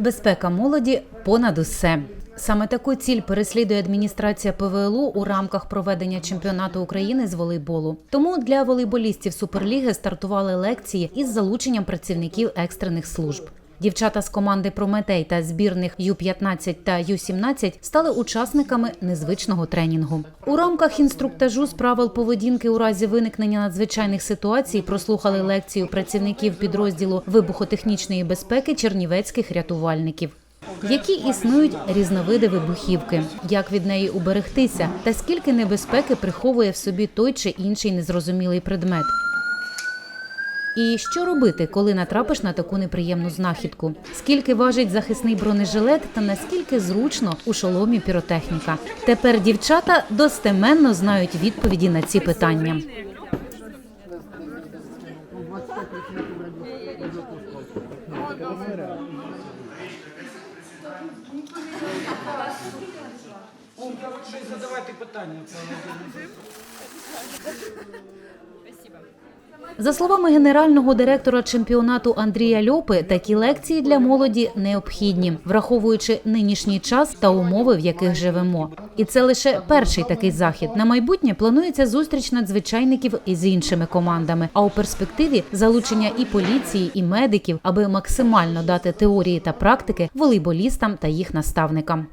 Безпека молоді понад усе. Саме таку ціль переслідує адміністрація ПВЛУ у рамках проведення чемпіонату України з волейболу. Тому для волейболістів Суперліги стартували лекції із залученням працівників екстрених служб. Дівчата з команди Прометей та збірних Ю-15 та Ю-17 стали учасниками незвичного тренінгу. У рамках інструктажу з правил поведінки у разі виникнення надзвичайних ситуацій прослухали лекцію працівників підрозділу вибухотехнічної безпеки чернівецьких рятувальників. Які існують різновиди вибухівки, як від неї уберегтися, та скільки небезпеки приховує в собі той чи інший незрозумілий предмет. І що робити, коли натрапиш на таку неприємну знахідку? Скільки важить захисний бронежилет та наскільки зручно у шоломі піротехніка? Тепер дівчата достеменно знають відповіді на ці питання. Задавайте питання. За словами генерального директора чемпіонату Андрія Льопи, такі лекції для молоді необхідні, враховуючи нинішній час та умови, в яких живемо. І це лише перший такий захід. На майбутнє планується зустріч надзвичайників із іншими командами. А у перспективі залучення і поліції, і медиків, аби максимально дати теорії та практики волейболістам та їх наставникам.